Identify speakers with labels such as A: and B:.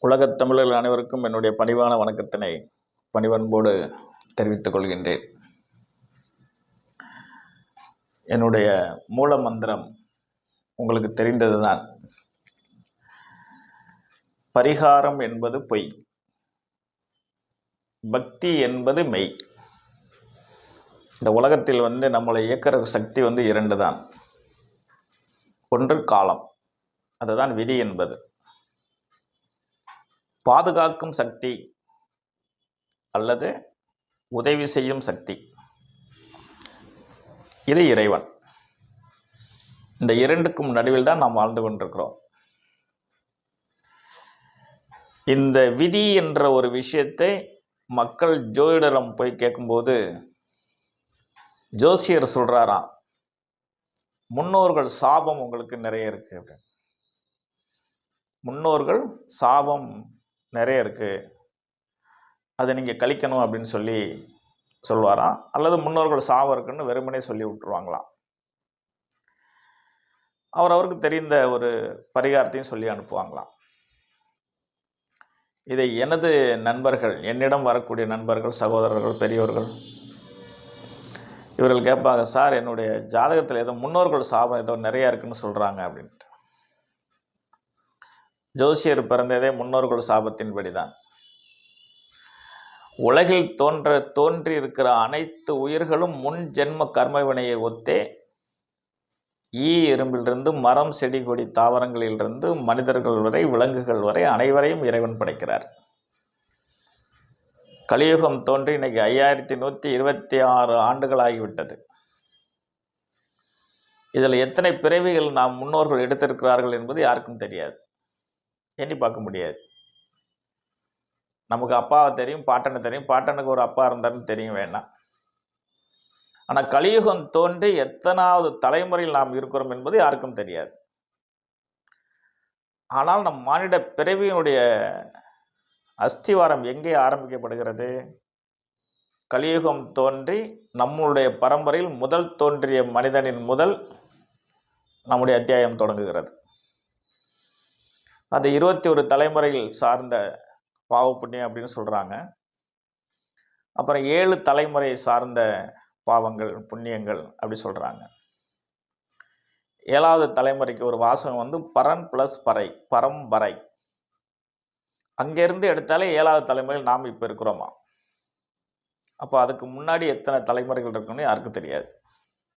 A: உலகத் தமிழர்கள் அனைவருக்கும் என்னுடைய பணிவான வணக்கத்தினை பணிவன்போடு தெரிவித்துக் கொள்கின்றேன். என்னுடைய மூல மந்திரம் உங்களுக்கு தெரிந்தது தான் பரிகாரம் என்பது பொய். பக்தி என்பது மெய். இந்த உலகத்தில் வந்து நம்மளை இயக்கிற சக்தி வந்து இரண்டு தான் ஒன்று காலம். அதுதான் விதி என்பது. பாதுகாக்கும் சக்தி அல்லது உதவி செய்யும் சக்தி. இது இறைவன். இந்த இரண்டுக்கும் நடுவில் தான் நாம் வாழ்ந்து கொண்டிருக்கிறோம். இந்த விதி என்ற ஒரு விஷயத்தை மக்கள் ஜோதிடரம் போய் கேட்கும்போது ஜோசியர் சொல்கிறாராம் முன்னோர்கள் சாபம் உங்களுக்கு நிறைய இருக்குது அப்படின்னு. முன்னோர்கள் சாபம் நிறைய இருக்குது அதை நீங்கள் கழிக்கணும் அப்படின்னு சொல்லி சொல்லுவாராம் அல்லது முன்னோர்கள் சாபம் இருக்குன்னு வெறுமனே சொல்லி விட்டுருவாங்களாம் அவர் அவருக்கு தெரிந்த ஒரு பரிகாரத்தையும் சொல்லி அனுப்புவாங்களாம் இதை எனது நண்பர்கள் என்னிடம் வரக்கூடிய நண்பர்கள் சகோதரர்கள் பெரியோர்கள் இவர்கள் கேட்பாங்க சார் என்னுடைய ஜாதகத்தில் ஏதோ முன்னோர்கள் சாபம் ஏதோ நிறையா இருக்குன்னு சொல்கிறாங்க அப்படின்ட்டு. ஜோசியர் பிறந்ததே முன்னோர்கள் சாபத்தின்படி தான் உலகில் தோன்ற தோன்றி இருக்கிற அனைத்து உயிர்களும் முன் ஜென்ம கர்மவினையை ஒத்தே ஈ எறும்பிலிருந்து மரம் செடி கொடி தாவரங்களிலிருந்து மனிதர்கள் வரை விலங்குகள் வரை அனைவரையும் இறைவன் படைக்கிறார். கலியுகம் தோன்றி இன்னைக்கு ஐயாயிரத்தி நூற்றி இருபத்தி ஆறு ஆண்டுகள் ஆகிவிட்டது இதில் எத்தனை பிறவிகள் நாம் முன்னோர்கள் எடுத்திருக்கிறார்கள் என்பது யாருக்கும் தெரியாது. எண்ணி பார்க்க முடியாது. நமக்கு அப்பாவை தெரியும் பாட்டனை தெரியும் பாட்டனுக்கு ஒரு அப்பா இருந்தாருன்னு தெரியும் வேண்டாம் ஆனால் கலியுகம் தோன்றி எத்தனாவது தலைமுறையில் நாம் இருக்கிறோம் என்பது யாருக்கும் தெரியாது. ஆனால் நம் மானிட பிறவியினுடைய அஸ்திவாரம் எங்கே ஆரம்பிக்கப்படுகிறது? கலியுகம் தோன்றி நம்மளுடைய பரம்பரையில் முதல் தோன்றிய மனிதனின் முதல் நம்முடைய அத்தியாயம் தொடங்குகிறது. அந்த இருபத்தி ஒரு தலைமுறையில் சார்ந்த பாவ புண்ணியம் அப்படின்னு சொல்கிறாங்க அப்புறம் ஏழு தலைமுறை சார்ந்த பாவங்கள் புண்ணியங்கள் அப்படி சொல்கிறாங்க ஏழாவது தலைமுறைக்கு ஒரு வாசகம் வந்து பரன் ப்ளஸ் பறை பரம்பரை அங்கேருந்து எடுத்தாலே ஏழாவது தலைமுறையில் நாம் இப்போ இருக்கிறோமா? அப்போ அதுக்கு முன்னாடி எத்தனை தலைமுறைகள் இருக்குன்னு யாருக்கும் தெரியாது.